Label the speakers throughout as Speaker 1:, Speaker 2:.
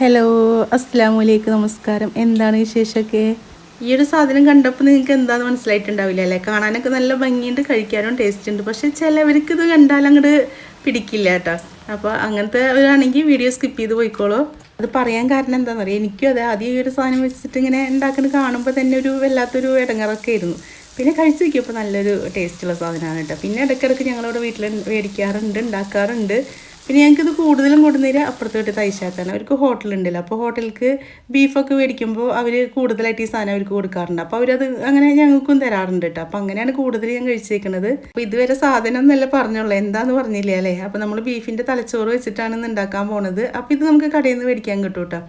Speaker 1: Hello അസ്സാമലൈക്കും നമസ്കാരം എന്താണ് വിശേഷമൊക്കെ? ഈ ഒരു സാധനം കണ്ടപ്പോൾ നിങ്ങൾക്ക് എന്താന്ന് മനസ്സിലായിട്ടുണ്ടാവില്ല അല്ലേ? കാണാനൊക്കെ നല്ല ഭംഗിയുണ്ട് കഴിക്കാനും ടേസ്റ്റ് ഉണ്ട്. പക്ഷെ ചിലവർക്ക് ഇത് കണ്ടാൽ അങ്ങോട്ട് പിടിക്കില്ല കേട്ടോ. അപ്പോൾ അങ്ങനത്തെ ഒരാണെങ്കിൽ വീഡിയോ സ്കിപ്പ് ചെയ്ത് പോയിക്കോളൂ. അത് പറയാൻ കാരണം എന്താണെന്ന് അറിയാം? എനിക്കും അതെ ആദ്യം ഈ ഒരു സാധനം വെച്ചിട്ട് ഇങ്ങനെ ഉണ്ടാക്കുന്നത് കാണുമ്പോൾ തന്നെ ഒരു വല്ലാത്തൊരു ഇടങ്ങറൊക്കെ ആയിരുന്നു. പിന്നെ കഴിച്ച് നോക്കിയപ്പോൾ നല്ലൊരു ടേസ്റ്റുള്ള സാധനമാണ് കേട്ടോ. പിന്നെ ഇടയ്ക്കിടയ്ക്ക് ഞങ്ങളിവിടെ വീട്ടിൽ മേടിക്കാറുണ്ട് ഉണ്ടാക്കാറുണ്ട്. പിന്നെ ഞങ്ങൾക്കിത് കൂടുതലും കൊടുന്നേര് അപ്പുറത്ത് വീട്ടിൽ തൈശാക്കാണ് അവർക്ക് ഹോട്ടലുണ്ടല്ലോ അപ്പോൾ ഹോട്ടലിലേക്ക് ബീഫൊക്കെ മേടിക്കുമ്പോൾ അവർ കൂടുതലായിട്ട് ഈ സാധനം അവർക്ക് കൊടുക്കാറുണ്ട്. അപ്പോൾ അവരത് അങ്ങനെ ഞങ്ങൾക്കും തരാറുണ്ട് കേട്ടോ. അപ്പോൾ അങ്ങനെയാണ് കൂടുതൽ ഞാൻ കഴിച്ചേക്കുന്നത് അപ്പോൾ ഇതുവരെ സാധനം എന്നല്ല പറഞ്ഞുള്ളൂ. എന്താന്ന് പറഞ്ഞില്ല അല്ലേ? അപ്പോൾ നമ്മൾ ബീഫിന്റെ തലച്ചോറ് വെച്ചിട്ടാണ് ഉണ്ടാക്കാൻ പോണത്. അപ്പോൾ ഇത് നമുക്ക് കടയിൽ നിന്ന് മേടിക്കാൻ കിട്ടും കേട്ടോ.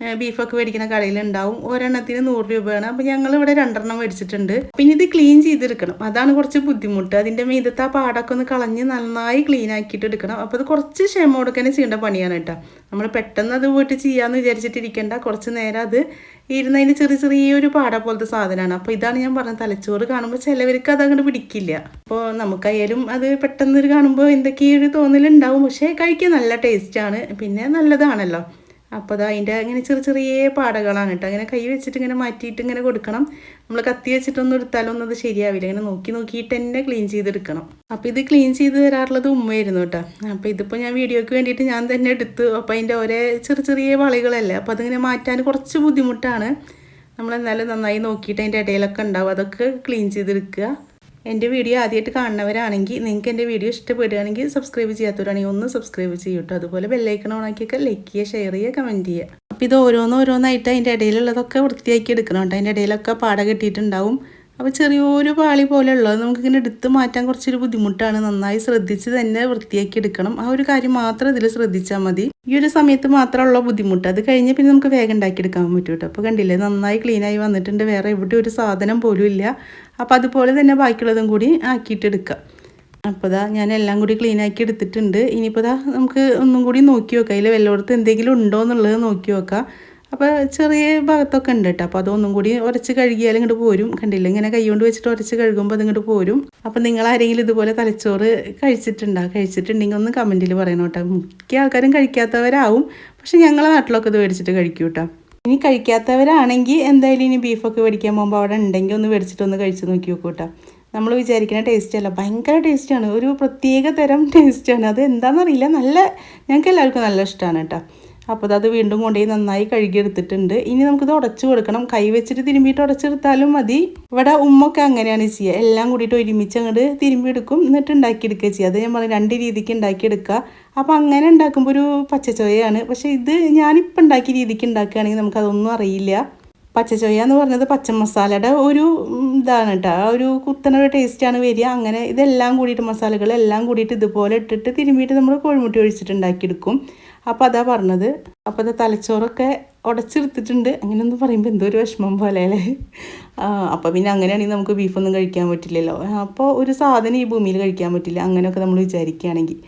Speaker 1: ബീഫൊക്കെ മേടിക്കുന്ന കടയിലുണ്ടാവും. ഒരെണ്ണത്തിന് നൂറ് രൂപയാണ്. അപ്പോൾ ഞങ്ങൾ ഇവിടെ രണ്ടെണ്ണം മേടിച്ചിട്ടുണ്ട്. പിന്നെ ഇത് ക്ലീൻ ചെയ്തെടുക്കണം. അതാണ് കുറച്ച് ബുദ്ധിമുട്ട്. അതിന്റെ മീതത്തെ ആ പാടൊക്കെ ഒന്ന് കളഞ്ഞ് നന്നായി ക്ലീൻ ആക്കിയിട്ട് എടുക്കണം. അപ്പോൾ അത് കുറച്ച് ക്ഷമ കൊടുക്കാനും ചെയ്യേണ്ട പണിയാണ് കേട്ടോ. നമ്മൾ പെട്ടെന്ന് അത് പോയിട്ട് ചെയ്യാമെന്ന് വിചാരിച്ചിട്ടിരിക്കേണ്ട. കുറച്ച് നേരം അത് ഇരുന്നതിന് ചെറിയ ചെറിയൊരു പാട പോലത്തെ സാധനമാണ്. അപ്പോൾ ഇതാണ് ഞാൻ പറഞ്ഞത്. തലച്ചോറ് കാണുമ്പോൾ ചിലവർക്ക് അത് അങ്ങോട്ട് പിടിക്കില്ല. അപ്പോൾ നമുക്കായാലും അത് പെട്ടെന്ന് കാണുമ്പോൾ എന്തൊക്കെയൊരു തോന്നലുണ്ടാവും. പക്ഷേ കഴിക്കാൻ നല്ല ടേസ്റ്റാണ് പിന്നെ നല്ലതാണല്ലോ. അപ്പോൾ അത് അതിന്റെ ഇങ്ങനെ ചെറിയ ചെറിയ പാടകളാണ് കേട്ടോ. അങ്ങനെ കൈ വെച്ചിട്ട് ഇങ്ങനെ മാറ്റിയിട്ട് ഇങ്ങനെ കൊടുക്കണം. നമ്മൾ കത്തി വെച്ചിട്ടൊന്നും എടുത്താലൊന്നും അത് ശരിയാവില്ല. ഇങ്ങനെ നോക്കി നോക്കിയിട്ട് തന്നെ ക്ലീൻ ചെയ്തെടുക്കണം. അപ്പോൾ ഇത് ക്ലീൻ ചെയ്ത് തരാറുള്ളത് ഉമ്മയായിരുന്നു കേട്ടോ. അപ്പോൾ ഇതിപ്പോൾ ഞാൻ വീഡിയോയ്ക്ക് വേണ്ടിയിട്ട് ഞാൻ തന്നെ എടുത്തു. അപ്പോൾ അതിന്റെ ഒരേ ചെറിയ ചെറിയ വളകളല്ലേ. അപ്പോൾ അതിങ്ങനെ മാറ്റാൻ കുറച്ച് ബുദ്ധിമുട്ടാണ്. നമ്മൾ എന്നാലും നന്നായി നോക്കിയിട്ട് അതിന്റെ ഇടയിലൊക്കെ ഉണ്ടാവും. അതൊക്കെ ക്ലീൻ ചെയ്തെടുക്കുക. എന്റെ വീഡിയോ ആദ്യമായിട്ട് കാണുന്നവരാണെങ്കിൽ നിങ്ങൾക്ക് എന്റെ വീഡിയോ ഇഷ്ടപ്പെടുകയാണെങ്കിൽ സബ്സ്ക്രൈബ് ചെയ്യാത്തവരാണെങ്കിൽ ഒന്ന് സബ്സ്ക്രൈബ് ചെയ്യൂട്ടോ അതുപോലെ ബെല്ലൈക്കൺ ഓണാക്കിയൊക്കെ ലൈക്ക് ചെയ്യുക ഷെയർ ചെയ്യുക കമന്റ് ചെയ്യുക. അപ്പോൾ ഇത് ഓരോന്നോരോന്നായിട്ട് അതിന്റെ ഇടയിലുള്ളതൊക്കെ വൃത്തിയാക്കി എടുക്കണം കേട്ടോ അതിന്റെ ഇടയിലൊക്കെ പാട കെട്ടിയിട്ടുണ്ടാവും. അപ്പോൾ ചെറിയൊരു പാളി പോലെ ഉള്ളത് നമുക്കിങ്ങനെ എടുത്ത് മാറ്റാൻ കുറച്ചൊരു ബുദ്ധിമുട്ടാണ്. നന്നായി ശ്രദ്ധിച്ച് തന്നെ വൃത്തിയാക്കി എടുക്കണം. ആ ഒരു കാര്യം മാത്രം ഇതിൽ ശ്രദ്ധിച്ചാൽ മതി. ഈ ഒരു സമയത്ത് മാത്രമുള്ള ബുദ്ധിമുട്ട്. അത് കഴിഞ്ഞ് പിന്നെ നമുക്ക് വേഗം ഉണ്ടാക്കിയെടുക്കാൻ പറ്റും കേട്ടോ. അപ്പോൾ കണ്ടില്ലേ നന്നായി ക്ലീനായി വന്നിട്ടുണ്ട്. വേറെ എവിടെ ഒരു സാധനം പോലും ഇല്ല. അപ്പോൾ അതുപോലെ തന്നെ ബാക്കിയുള്ളതും കൂടി ആക്കിയിട്ടെടുക്കാം അപ്പോൾ ദാ ഞാൻ എല്ലാം കൂടി ക്ലീൻ ആക്കി എടുത്തിട്ടുണ്ട്. ഇനിയിപ്പോൾ ദാ നമുക്ക് ഒന്നും കൂടി നോക്കി നോക്കാം അതിൽ വല്ലയിടത്ത് എന്തെങ്കിലും ഉണ്ടോ എന്നുള്ളത് നോക്കി നോക്കാം അപ്പോൾ ചെറിയ ഭാഗത്തൊക്കെ ഉണ്ട് കേട്ടോ അപ്പോൾ അതൊന്നും കൂടി ഉരച്ച് കഴുകിയാൽ ഇങ്ങോട്ട് പോരും. കണ്ടില്ല? ഇങ്ങനെ കൈകൊണ്ട് വെച്ചിട്ട് ഉരച്ച് കഴുകുമ്പോൾ അതിങ്ങോട്ട് പോരും. അപ്പോൾ നിങ്ങൾ ആരെങ്കിലും ഇതുപോലെ തലച്ചോറ് കഴിച്ചിട്ടുണ്ടോ? കഴിച്ചിട്ടുണ്ടെങ്കിൽ ഒന്ന് കമന്റിൽ പറയണം കേട്ടോ മിക്ക ആൾക്കാരും കഴിക്കാത്തവരാവും. പക്ഷേ ഞങ്ങളെ നാട്ടിലൊക്കെ ഇത് മേടിച്ചിട്ട് കഴിക്കും കേട്ടോ ഇനി കഴിക്കാത്തവരാണെങ്കിൽ എന്തായാലും ഇനി ബീഫൊക്കെ മേടിക്കാൻ പോകുമ്പോൾ അവിടെ ഉണ്ടെങ്കിൽ ഒന്ന് മേടിച്ചിട്ട് ഒന്ന് കഴിച്ച് നോക്കി നോക്കൂ കേട്ടോ നമ്മൾ വിചാരിക്കുന്ന ടേസ്റ്റ് അല്ല. ഭയങ്കര ടേസ്റ്റാണ് ഒരു പ്രത്യേക തരം ടേസ്റ്റാണ് അത് എന്താണെന്നറിയില്ല നല്ല ഞങ്ങൾക്ക് എല്ലാവർക്കും നല്ല ഇഷ്ടമാണ് കേട്ടോ. അപ്പോൾ അത് വീണ്ടും കൊണ്ടുപോയി നന്നായി കഴുകിയെടുത്തിട്ടുണ്ട്. ഇനി നമുക്കിത് ഉടച്ചു കൊടുക്കണം. കൈ വെച്ചിട്ട് തിരുമ്പിയിട്ട് ഉടച്ചെടുത്താലും മതി. ഇവിടെ ഉമ്മൊക്കെ അങ്ങനെയാണ് ചെയ്യുക. എല്ലാം കൂടിയിട്ട് ഒരുമിച്ച് അങ്ങോട്ട് തിരുമ്പിയെടുക്കും. എന്നിട്ട് ഉണ്ടാക്കിയെടുക്കുക ചെയ്യുക. അത് ഞാൻ പറഞ്ഞു രണ്ട് രീതിക്ക് ഉണ്ടാക്കിയെടുക്കുക. അപ്പോൾ അങ്ങനെ ഉണ്ടാക്കുമ്പോൾ ഒരു പച്ചച്ചോയാണ് പക്ഷേ ഇത് ഞാനിപ്പോൾ ഉണ്ടാക്കിയ രീതിക്ക് ഉണ്ടാക്കുകയാണെങ്കിൽ നമുക്കതൊന്നും അറിയില്ല. പച്ചച്ചോയ എന്ന് പറഞ്ഞത് പച്ചമസാലയുടെ ഒരു ഇതാണ് കേട്ടോ. ആ ഒരു കുത്തന ഒരു ടേസ്റ്റാണ് വരിക. അങ്ങനെ ഇതെല്ലാം കൂടിയിട്ട് മസാലകളെല്ലാം കൂടിയിട്ട് ഇതുപോലെ ഇട്ടിട്ട് തിരുമ്മിയിട്ട് നമ്മൾ കോഴിമുട്ടി ഒഴിച്ചിട്ട് ഉണ്ടാക്കിയെടുക്കും. അപ്പോൾ അതാ പറഞ്ഞത്. അപ്പോൾ അത് തലച്ചോറൊക്കെ ഉടച്ചെടുത്തിട്ടുണ്ട് അങ്ങനെയൊന്നും പറയുമ്പോൾ എന്തോ ഒരു വിഷമം പോലെ അല്ലേ? അപ്പോൾ പിന്നെ അങ്ങനെയാണെങ്കിൽ നമുക്ക് ബീഫൊന്നും കഴിക്കാൻ പറ്റില്ലല്ലോ. അപ്പോൾ ഒരു സാധനം ഈ ഭൂമിയിൽ കഴിക്കാൻ പറ്റില്ല. അങ്ങനെയൊക്കെ നമ്മൾ വിചാരിക്കുകയാണെങ്കിൽ.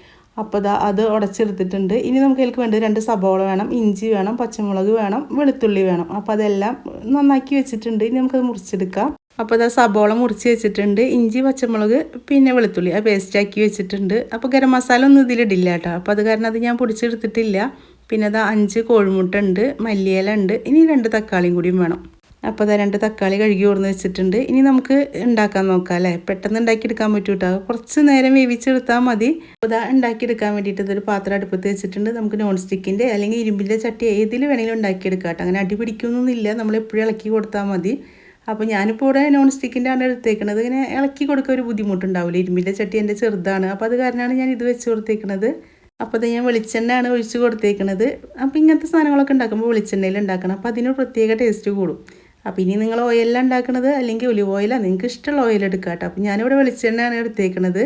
Speaker 1: അപ്പോൾ ദാ അത് ഉടച്ചെടുത്തിട്ടുണ്ട് ഇനി നമുക്ക് അതിലേക്ക് വേണ്ടത് രണ്ട് സബോള വേണം ഇഞ്ചി വേണം പച്ചമുളക് വേണം വെളുത്തുള്ളി വേണം. അപ്പോൾ അതെല്ലാം നന്നാക്കി വെച്ചിട്ടുണ്ട്. ഇനി നമുക്കത് മുറിച്ചെടുക്കാം. അപ്പോൾ ഇതാ സബോള മുറിച്ച് വെച്ചിട്ടുണ്ട് ഇഞ്ചി പച്ചമുളക് പിന്നെ വെളുത്തുള്ളി. ആ പേസ്റ്റാക്കി വെച്ചിട്ടുണ്ട്. അപ്പോൾ ഗരം മസാല ഒന്നും ഇതിലിടില്ല കേട്ടോ. അപ്പോൾ അത് കാരണം അത് ഞാൻ പൊടിച്ചെടുത്തിട്ടില്ല. പിന്നെ അതാ അഞ്ച് കോഴിമുട്ട ഉണ്ട് മല്ലിയില ഉണ്ട് ഇനി രണ്ട് തക്കാളിയും കൂടിയും വേണം. അപ്പോൾ അതാ രണ്ട് തക്കാളി കഴുകി ഓർന്ന് വെച്ചിട്ടുണ്ട്. ഇനി നമുക്ക് ഉണ്ടാക്കാൻ നോക്കാം അല്ലേ? പെട്ടെന്ന് ഉണ്ടാക്കിയെടുക്കാൻ പറ്റും കേട്ടോ കുറച്ച് നേരം വേവിച്ചെടുത്താൽ മതി. അപ്പോൾ ഇതാ ഉണ്ടാക്കിയെടുക്കാൻ വേണ്ടിയിട്ട് ഇതൊരു പാത്രം അടുപ്പത്ത് വെച്ചിട്ടുണ്ട്. നമുക്ക് നോൺ സ്റ്റിക്കിന്റെ അല്ലെങ്കിൽ ഇരുമ്പിന്റെ ചട്ടി ഏതിൽ വേണമെങ്കിലും ഉണ്ടാക്കിയെടുക്കാം കേട്ടോ അങ്ങനെ അടി പിടിക്കുന്നൊന്നുമില്ല. നമ്മൾ എപ്പോഴും ഇളക്കി കൊടുത്താൽ മതി. അപ്പോൾ ഞാനിപ്പോൾ ഇവിടെ നോൺ സ്റ്റിക്കിന്റെ ആണ് എടുത്തേക്കണത്. ഇങ്ങനെ ഇളക്കി കൊടുക്കാൻ ഒരു ബുദ്ധിമുട്ടുണ്ടാവില്ല ഇരുമ്പിന്റെ ചട്ടി എന്റെ ചെറുതാണ്. അപ്പോൾ അത് കാരണമാണ് ഞാൻ ഇത് വെച്ച് കൊടുത്തേക്കണത്. അപ്പോൾ അത് ഞാൻ വെളിച്ചെണ്ണയാണ് ഒഴിച്ച് കൊടുത്തേക്കണത്. അപ്പോൾ ഇങ്ങനത്തെ സാധനങ്ങളൊക്കെ ഉണ്ടാക്കുമ്പോൾ വെളിച്ചെണ്ണയിൽ ഉണ്ടാക്കണം. അപ്പോൾ അതിനൊരു പ്രത്യേക ടേസ്റ്റ് കൂടും. അപ്പോൾ ഇനി നിങ്ങൾ ഓയിലാണ് ഉണ്ടാക്കുന്നത് അല്ലെങ്കിൽ ഒലിവ് ഓയിലാണ് നിങ്ങൾക്ക് ഇഷ്ടമുള്ള ഓയിൽ എടുക്കാം കേട്ടോ അപ്പോൾ ഞാനിവിടെ വെളിച്ചെണ്ണയാണ് എടുത്തേക്കണത്.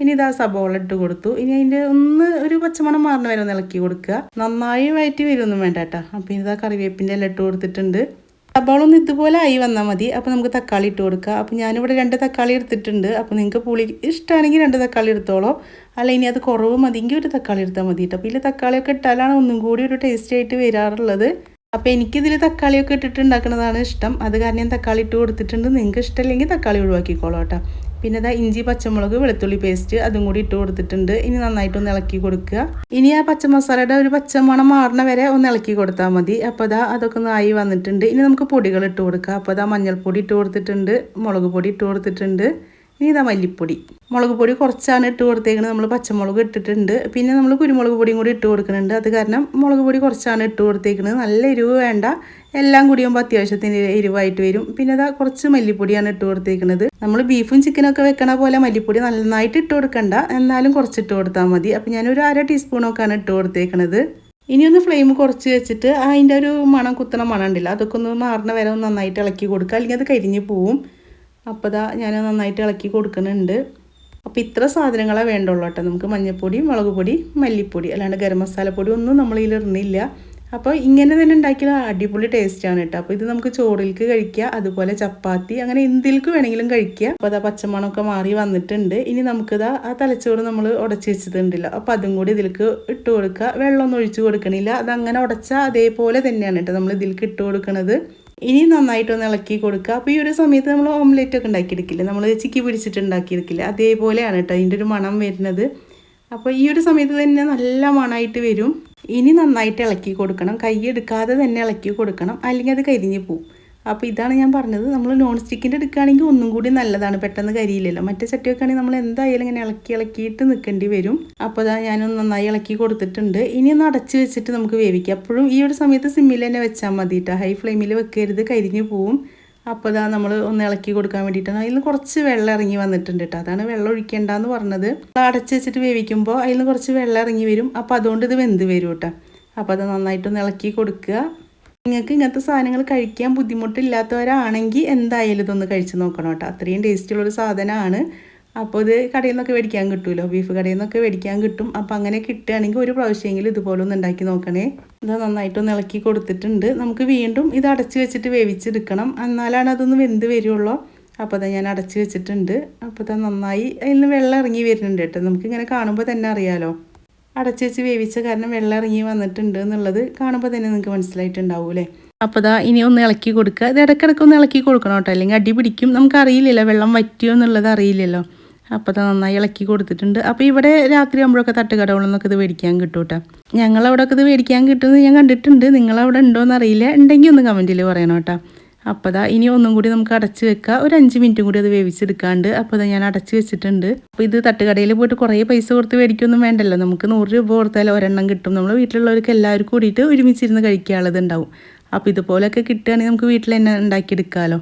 Speaker 1: ഇനി ഇതാ സബോള ഇട്ട് കൊടുത്തു. ഇനി അതിന്റെ ഒന്ന് ഒരു പച്ചമണം മാറുന്ന വരെ ഒന്ന് ഇളക്കി കൊടുക്കുക. നന്നായി വയറ്റി വരുമൊന്നും വേണ്ട കേട്ടോ അപ്പോൾ ഇതാ കറിവേപ്പിന്റെ എല്ലാം ഇട്ട് കൊടുത്തിട്ടുണ്ട്. സബോള ഇതുപോലെ ആയി വന്നാൽ മതി. അപ്പോൾ നമുക്ക് തക്കാളി ഇട്ട് കൊടുക്കാം. അപ്പോൾ ഞാനിവിടെ രണ്ട് തക്കാളി എടുത്തിട്ടുണ്ട്. അപ്പോൾ നിങ്ങൾക്ക് പുളി ഇഷ്ടമാണെങ്കിൽ രണ്ട് തക്കാളി എടുത്തോളോ. അല്ല ഇനി അത് കുറവ് മതിയെങ്കിൽ ഒരു തക്കാളി എടുത്താൽ മതി കേട്ടോ. അപ്പോൾ ഇതിൽ തക്കാളിയൊക്കെ ഇട്ടാലാണ് ഒന്നും കൂടി ഒരു ടേസ്റ്റ് ആയിട്ട് വരാറുള്ളത്. അപ്പോൾ എനിക്കിതിൽ തക്കാളിയൊക്കെ ഇട്ടിട്ട് ഉണ്ടാക്കുന്നതാണ് ഇഷ്ടം. അത് കാരണം ഞാൻ തക്കാളി ഇട്ട് കൊടുത്തിട്ടുണ്ട്. നിങ്ങൾക്ക് ഇഷ്ടമില്ലെങ്കിൽ തക്കാളി ഒഴിവാക്കിക്കോളൂ കേട്ടോ. പിന്നെ ഇതാ ഇഞ്ചി പച്ചമുളക് വെളുത്തുള്ളി പേസ്റ്റ് അതും കൂടി ഇട്ട് കൊടുത്തിട്ടുണ്ട്. ഇനി നന്നായിട്ടൊന്ന് ഇളക്കി കൊടുക്കുക. ഇനി ആ പച്ചമസാലയുടെ ഒരു പച്ചമണം മാറണ വരെ ഒന്ന് ഇളക്കി കൊടുത്താൽ മതി. അപ്പോൾ അതാ അതൊക്കെ ഒന്ന് ആയി വന്നിട്ടുണ്ട്. ഇനി നമുക്ക് പൊടികൾ ഇട്ട് കൊടുക്കുക അപ്പോൾ അതാ മഞ്ഞൾപ്പൊടി ഇട്ട് കൊടുത്തിട്ടുണ്ട്. മുളക് പൊടി ഇട്ട് കൊടുത്തിട്ടുണ്ട്. ഇനി ഇതാ മല്ലിപ്പൊടി. മുളക് പൊടി കുറച്ചാണ് ഇട്ട് കൊടുത്തേക്കുന്നത് നമ്മൾ പച്ചമുളക് ഇട്ടിട്ടുണ്ട്. പിന്നെ നമ്മൾ കുരുമുളക് പൊടിയും കൂടി ഇട്ട് കൊടുക്കുന്നുണ്ട്. അത് കാരണം മുളക് പൊടി കുറച്ചാണ് ഇട്ട് കൊടുത്തേക്കുന്നത് നല്ല എരിവ് വേണ്ട. എല്ലാം കൂടിയുമ്പോൾ അത്യാവശ്യത്തിന് എരിവായിട്ട് വരും. പിന്നെ അതാ കുറച്ച് മല്ലിപ്പൊടിയാണ് ഇട്ട് കൊടുത്തേക്കുന്നത് നമ്മൾ ബീഫും ചിക്കനൊക്കെ വെക്കണ പോലെ മല്ലിപ്പൊടി നന്നായിട്ട് ഇട്ട് കൊടുക്കണ്ട. എന്നാലും കുറച്ചിട്ട് കൊടുത്താൽ മതി. അപ്പം ഞാനൊരു അര ടീസ്പൂണൊക്കെയാണ് ഇട്ട് കൊടുത്തേക്കുന്നത് ഇനി ഒന്ന് ഫ്ലെയിം കുറച്ച് വെച്ചിട്ട് അതിന്റെ ഒരു മണം കുത്തണ മണം ഉണ്ടല്ലോ അതൊക്കെ ഒന്ന് മാറുന്ന വരെ ഒന്ന് നന്നായിട്ട് ഇളക്കി കൊടുക്കുക. അല്ലെങ്കിൽ അത് കരിഞ്ഞ് പോവും. അപ്പോൾ ഇതാ ഞാൻ നന്നായിട്ട് ഇളക്കി കൊടുക്കുന്നുണ്ട്. അപ്പോൾ ഇത്ര സാധനങ്ങളെ വേണ്ടുള്ളൂ കേട്ടോ. നമുക്ക് മഞ്ഞൾപ്പൊടി മുളക് പൊടി മല്ലിപ്പൊടി അല്ലാണ്ട് ഗരം മസാലപ്പൊടി ഒന്നും നമ്മൾ ഇതിൽ ഇടുന്നില്ല. അപ്പോൾ ഇങ്ങനെ തന്നെ ഉണ്ടാക്കിയ അടിപൊളി ടേസ്റ്റാണ് കേട്ടോ. അപ്പോൾ ഇത് നമുക്ക് ചോറിലേക്ക് കഴിക്കുക അതുപോലെ ചപ്പാത്തി അങ്ങനെ എന്തിലേക്ക് വേണമെങ്കിലും കഴിക്കുക അപ്പോൾ അതാ പച്ചമണമൊക്കെ മാറി വന്നിട്ടുണ്ട്. ഇനി നമുക്കിതാ ആ തലച്ചോറ് നമ്മൾ ഉടച്ച് വെച്ചിട്ടുണ്ടല്ലോ. അപ്പോൾ അതും കൂടി ഇതിലേക്ക് ഇട്ട് കൊടുക്കുക. വെള്ളമൊന്നും ഒഴിച്ചു കൊടുക്കണില്ല. അതങ്ങനെ ഉടച്ചാൽ അതേപോലെ തന്നെയാണ് കേട്ടോ നമ്മൾ ഇതിലേക്ക് ഇട്ട് കൊടുക്കുന്നത് ഇനി നന്നായിട്ടൊന്ന് ഇളക്കി കൊടുക്കുക. അപ്പോൾ ഈ ഒരു സമയത്ത് നമ്മൾ ഓംലെറ്റ് ഒക്കെ ഉണ്ടാക്കിയെടുക്കില്ല? നമ്മൾ ചിക്കി പിടിച്ചിട്ട് ഉണ്ടാക്കിയെടുക്കില്ല? അതേപോലെയാണ് കേട്ടോ അതിന്റെ ഒരു മണം വരുന്നത്. അപ്പോൾ ഈ ഒരു സമയത്ത് തന്നെ നല്ല മണമായിട്ട് വരും. ഇനി നന്നായിട്ട് ഇളക്കി കൊടുക്കണം. കൈ എടുക്കാതെ തന്നെ ഇളക്കി കൊടുക്കണം. അല്ലെങ്കിൽ അത് കരിഞ്ഞ് പോവും. അപ്പോൾ ഇതാണ് ഞാൻ പറഞ്ഞത്. നമ്മൾ നോൺ സ്റ്റിക്കിന്റെ എടുക്കുകയാണെങ്കിൽ ഒന്നും കൂടി നല്ലതാണ്. പെട്ടെന്ന് കരിയില്ലല്ലോ. മറ്റേ ചട്ടിയൊക്കെ ആണെങ്കിൽ നമ്മൾ എന്തായാലും ഇങ്ങനെ ഇളക്കി ഇളക്കിയിട്ട് നിൽക്കേണ്ടി വരും. അപ്പോൾ അതാ ഞാനൊന്ന് നന്നായി ഇളക്കി കൊടുത്തിട്ടുണ്ട്. ഇനി ഒന്ന് അടച്ച് വെച്ചിട്ട് നമുക്ക് വേവിക്കാം. അപ്പോഴും ഈ ഒരു സമയത്ത് സിമ്മിൽ തന്നെ വെച്ചാൽ മതി കേട്ടോ ഹൈ ഫ്ലെയിമിൽ വെക്കരുത്. കരിഞ്ഞു പോവും. അപ്പോൾ ഇതാ നമ്മൾ ഒന്ന് ഇളക്കി കൊടുക്കാൻ വേണ്ടിയിട്ടാണ്. അതിൽ കുറച്ച് വെള്ളം ഇറങ്ങി വന്നിട്ടുണ്ട് കേട്ടോ അതാണ് വെള്ളം ഒഴിക്കേണ്ടെന്ന് പറഞ്ഞത്. അടച്ച് വെച്ചിട്ട് വേവിക്കുമ്പോൾ അതിൽ നിന്ന് കുറച്ച് വെള്ളം ഇറങ്ങി വരും. അപ്പോൾ അതുകൊണ്ട് ഇത് വെന്ത് വരും കേട്ടോ അപ്പോൾ അത് നന്നായിട്ടൊന്ന് ഇളക്കി കൊടുക്കുക. നിങ്ങൾക്ക് ഇങ്ങനത്തെ സാധനങ്ങൾ കഴിക്കാൻ ബുദ്ധിമുട്ടില്ലാത്തവരാണെങ്കിൽ എന്തായാലും ഇതൊന്ന് കഴിച്ച് നോക്കണം കേട്ടോ. അത്രയും ടേസ്റ്റുള്ളൊരു സാധനമാണ്. അപ്പോൾ ഇത് കടയിൽ നിന്നൊക്കെ മേടിക്കാൻ കിട്ടുമല്ലോ ബീഫ് കടയിൽ നിന്നൊക്കെ മേടിക്കാൻ കിട്ടും. അപ്പോൾ അങ്ങനെ കിട്ടുകയാണെങ്കിൽ ഒരു പ്രാവശ്യമെങ്കിലും ഇതുപോലെ ഒന്ന് ഉണ്ടാക്കി നോക്കണേ. ഇത് നന്നായിട്ടൊന്ന് ഇളക്കി കൊടുത്തിട്ടുണ്ട്. നമുക്ക് വീണ്ടും ഇത് അടച്ച് വെച്ചിട്ട് വേവിച്ചെടുക്കണം. എന്നാലാണ് അതൊന്ന് വെന്ത് വരുള്ളൂ. അപ്പോൾ തന്നെ ഞാൻ അടച്ച് വെച്ചിട്ടുണ്ട്. അപ്പോൾ തന്നെ നന്നായി. അതിൽ നിന്ന് വെള്ളം ഇറങ്ങി വരുന്നുണ്ട് കേട്ടോ. നമുക്കിങ്ങനെ കാണുമ്പോൾ തന്നെ അറിയാലോ. അടച്ച് വെച്ച് വേവിച്ച കാരണം വെള്ളം ഇറങ്ങി വന്നിട്ടുണ്ട് എന്നുള്ളത് കാണുമ്പോൾ തന്നെ നിങ്ങൾക്ക് മനസ്സിലായിട്ടുണ്ടാവും മനസ്സിലായിട്ടുണ്ടാവൂലേ അപ്പോൾ ദാ ഇനി ഒന്ന് ഇളക്കി കൊടുക്കുക. ഇത് ഇടയ്ക്കിടയ്ക്ക് ഒന്ന് ഇളക്കി കൊടുക്കണം കേട്ടോ. അല്ലെങ്കിൽ അടി പിടിക്കും. നമുക്ക് അറിയില്ലല്ലോ വെള്ളം വറ്റിയോ എന്നുള്ളത് അറിയില്ലല്ലോ. അപ്പോൾ അത് നന്നായി ഇളക്കി കൊടുത്തിട്ടുണ്ട്. അപ്പോൾ ഇവിടെ രാത്രി ആകുമ്പോഴൊക്കെ തട്ടുകടകളിൽ നിന്നൊക്കെ ഇത് മേടിക്കാൻ കിട്ടും കേട്ടോ. ഞങ്ങളവിടെയൊക്കെ ഇത് മേടിക്കാൻ കിട്ടുമെന്ന് ഞാൻ കണ്ടിട്ടുണ്ട്. നിങ്ങളവിടെ ഉണ്ടോയെന്ന് അറിയില്ല. ഉണ്ടെങ്കിൽ ഒന്ന് കമന്റിൽ പറയണം കേട്ടോ. അപ്പോൾ ദാ ഇനി ഒന്നും കൂടി നമുക്ക് അടച്ച് വെക്കുക ഒരു അഞ്ച് മിനിറ്റും കൂടി അത് വേവിച്ചെടുക്കാണ്ട് അപ്പോൾ ദാ ഞാൻ അടച്ച് വെച്ചിട്ടുണ്ട്. അപ്പോൾ ഇത് തട്ടുകടയിൽ പോയിട്ട് കുറേ പൈസ കൊടുത്ത് മേടിക്കൊന്നും വേണ്ടല്ലോ. നമുക്ക് നൂറ് രൂപ കൊടുത്താൽ ഒരെണ്ണം കിട്ടും. നമ്മൾ വീട്ടിലുള്ളവർക്ക് എല്ലാവർക്കും കൂടിയിട്ട് ഒരുമിച്ചിരുന്ന് കഴിക്കാനുള്ളത് ഉണ്ടാവും. അപ്പോൾ ഇതുപോലെയൊക്കെ കിട്ടുകയാണെങ്കിൽ നമുക്ക് വീട്ടിൽ തന്നെ ഉണ്ടാക്കിയെടുക്കാമല്ലോ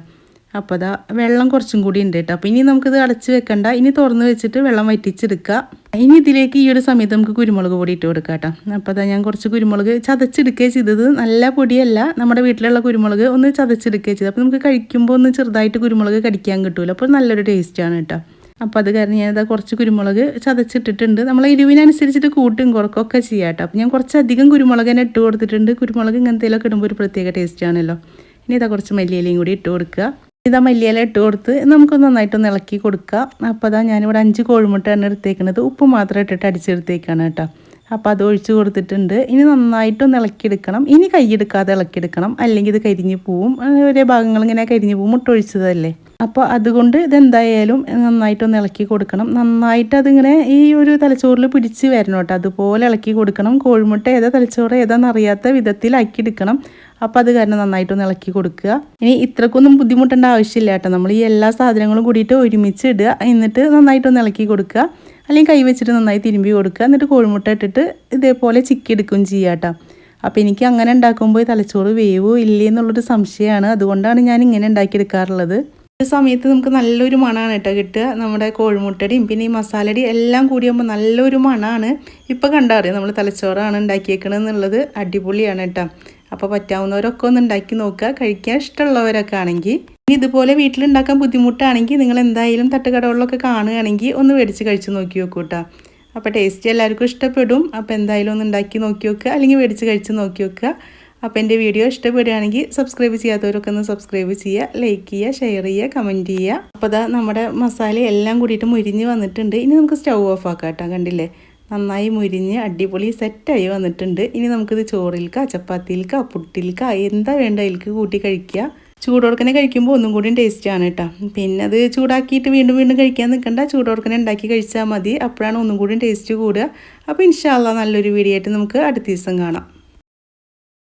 Speaker 1: അപ്പോൾ അതാ വെള്ളം കുറച്ചും കൂടി ഉണ്ട് കേട്ടോ. അപ്പോൾ ഇനി നമുക്കിത് അടച്ച് വെക്കണ്ട. ഇനി തുറന്ന് വെച്ചിട്ട് വെള്ളം വറ്റിച്ചെടുക്കുക. ഇനി ഇതിലേക്ക് ഈ ഒരു സമയത്ത് നമുക്ക് കുരുമുളക് പൊടി ഇട്ട് കൊടുക്കാം കേട്ടോ. അപ്പോൾ അതാ ഞാൻ കുറച്ച് കുരുമുളക് ചതച്ചെടുക്കുക ചെയ്തത്. നല്ല പൊടിയല്ല. നമ്മുടെ വീട്ടിലുള്ള കുരുമുളക് ഒന്ന് ചതച്ചെടുക്കുക ചെയ്തത്. അപ്പോൾ നമുക്ക് കഴിക്കുമ്പോൾ ഒന്ന് ചെറുതായിട്ട് കുരുമുളക് കടിക്കാൻ കിട്ടുമല്ലോ അപ്പോൾ നല്ലൊരു ടേസ്റ്റാണ് കേട്ടോ. അപ്പോൾ അത് കാരണം ഞാനിതാ കുറച്ച് കുരുമുളക് ചതച്ചിട്ടിട്ടുണ്ട്. നമ്മൾ എരിവിനനുസരിച്ചിട്ട് കൂട്ടും കുറക്കൊക്കെ ചെയ്യാം കേട്ടോ. അപ്പോൾ ഞാൻ കുറച്ചധികം കുരുമുളക് തന്നെ ഇട്ട് കൊടുത്തിട്ടുണ്ട്. കുരുമുളക് ഇങ്ങനത്തേലൊക്കെ ഇടുമ്പോൾ ഒരു പ്രത്യേക ടേസ്റ്റാണല്ലോ ഇനി ഇതാ കുറച്ച് മല്ലിയിലയും കൂടി ഇട്ട് കൊടുക്കുക. ഇതാ മല്ലിയില ഇട്ട് കൊടുത്ത് നമുക്ക് നന്നായിട്ടൊന്ന് ഇളക്കി കൊടുക്കാം അപ്പോൾ അതാ ഞാനിവിടെ അഞ്ച് കോഴിമുട്ടയാണ് എടുത്തേക്കുന്നത് ഉപ്പ് മാത്രം ഇട്ടിട്ട് അടിച്ചെടുത്തേക്കാണ് കേട്ടോ. അപ്പോൾ അത് ഒഴിച്ച് കൊടുത്തിട്ടുണ്ട്. ഇനി നന്നായിട്ടൊന്ന് ഇളക്കിയെടുക്കണം. ഇനി കൈയെടുക്കാതെ ഇളക്കിയെടുക്കണം. അല്ലെങ്കിൽ ഇത് കരിഞ്ഞു പോവും. ഒരേ ഭാഗങ്ങൾ ഇങ്ങനെ കരിഞ്ഞു പോവും. മുട്ട ഒഴിച്ചതല്ലേ അപ്പോൾ അതുകൊണ്ട് ഇതെന്തായാലും നന്നായിട്ടൊന്ന് ഇളക്കി കൊടുക്കണം. നന്നായിട്ട് അതിങ്ങനെ ഈ ഒരു തലച്ചോറിൽ പിടിച്ച് വരണം കേട്ടോ. അതുപോലെ ഇളക്കി കൊടുക്കണം. കോഴിമുട്ട ഏതാ തലച്ചോറ് ഏതാണെന്ന് അറിയാത്ത വിധത്തിലാക്കി എടുക്കണം അപ്പോൾ അത് കാരണം നന്നായിട്ടൊന്ന് ഇളക്കി കൊടുക്കുക. ഇനി ഇത്രക്കൊന്നും ബുദ്ധിമുട്ടേണ്ട ആവശ്യമില്ല കേട്ടോ. നമ്മൾ ഈ എല്ലാ സാധനങ്ങളും കൂടിയിട്ട് ഒരുമിച്ച് ഇടുക. എന്നിട്ട് നന്നായിട്ടൊന്ന് ഇളക്കി കൊടുക്കുക. അല്ലെങ്കിൽ കൈ വെച്ചിട്ട് നന്നായി തിരുമ്പി കൊടുക്കുക. എന്നിട്ട് കോഴിമുട്ട ഇട്ടിട്ട് ഇതേപോലെ ചിക്കി എടുക്കുകയും ചെയ്യുക കേട്ടോ. അപ്പോൾ എനിക്ക് അങ്ങനെ ഉണ്ടാക്കുമ്പോൾ തലച്ചോറ് വേവോ ഇല്ലേ എന്നുള്ളൊരു സംശയമാണ്. അതുകൊണ്ടാണ് ഞാൻ ഇങ്ങനെ ഉണ്ടാക്കിയെടുക്കാറുള്ളത്. ഈ സമയത്ത് നമുക്ക് നല്ലൊരു മണമാണ് കേട്ടോ കിട്ടുക. നമ്മുടെ കോഴിമുട്ടടിയും പിന്നെ ഈ മസാലടി എല്ലാം കൂടിയാകുമ്പോൾ നല്ലൊരു മണമാണ് ഇപ്പോൾ കണ്ടറിയാം നമ്മൾ തലച്ചോറാണ് ഉണ്ടാക്കിയേക്കണമെന്നുള്ളത് അടിപൊളിയാണ് കേട്ടോ. അപ്പോൾ പറ്റാവുന്നവരൊക്കെ ഒന്ന് ഉണ്ടാക്കി നോക്കുക. കഴിക്കാൻ ഇഷ്ടമുള്ളവരൊക്കെ ആണെങ്കിൽ. ഇനി ഇതുപോലെ വീട്ടിലുണ്ടാക്കാൻ ബുദ്ധിമുട്ടാണെങ്കിൽ നിങ്ങൾ എന്തായാലും തട്ടുകടകളിലൊക്കെ കാണുകയാണെങ്കിൽ ഒന്ന് മേടിച്ച് കഴിച്ച് നോക്കി നോക്കൂ കേട്ടോ. അപ്പോൾ ടേസ്റ്റ് എല്ലാവർക്കും ഇഷ്ടപ്പെടും. അപ്പോൾ എന്തായാലും ഒന്ന് ഉണ്ടാക്കി നോക്കി നോക്കുക. അല്ലെങ്കിൽ മേടിച്ച് കഴിച്ച് നോക്കി നോക്കുക. അപ്പോൾ എന്റെ വീഡിയോ ഇഷ്ടപ്പെടുകയാണെങ്കിൽ സബ്സ്ക്രൈബ് ചെയ്യാത്തവരൊക്കെ ഒന്ന് സബ്സ്ക്രൈബ് ചെയ്യുക ലൈക്ക് ചെയ്യുക ഷെയർ ചെയ്യുക കമന്റ് ചെയ്യുക. അപ്പോൾ അതാ നമ്മുടെ മസാല എല്ലാം കൂടിയിട്ട് മുരിഞ്ഞ് വന്നിട്ടുണ്ട്. ഇനി നമുക്ക് സ്റ്റൗ ഓഫ് ആക്കാം കേട്ടോ കണ്ടില്ലേ? നന്നായി മുരിഞ്ഞ് അടിപൊളി സെറ്റായി വന്നിട്ടുണ്ട്. ഇനി നമുക്കിത് ചോറിൽക്ക ചപ്പാത്തിയിൽക്ക പുട്ടിൽക്ക എന്താ വേണ്ട അതിൽക്ക് കൂട്ടി കഴിക്കുക. ചൂടോടക്കനെ കഴിക്കുമ്പോൾ ഒന്നും കൂടി ടേസ്റ്റാണ് കേട്ടോ. പിന്നെ അത് ചൂടാക്കിയിട്ട് വീണ്ടും വീണ്ടും കഴിക്കാൻ നിൽക്കണ്ട. ചൂടോടക്കനെ ഉണ്ടാക്കി കഴിച്ചാൽ മതി. അപ്പോഴാണ് ഒന്നും കൂടി ടേസ്റ്റ് കൂടുക. അപ്പോൾ ഇൻഷാല്ല നല്ലൊരു വീഡിയോ ആയിട്ട് നമുക്ക് അടുത്ത ദിവസം കാണാം.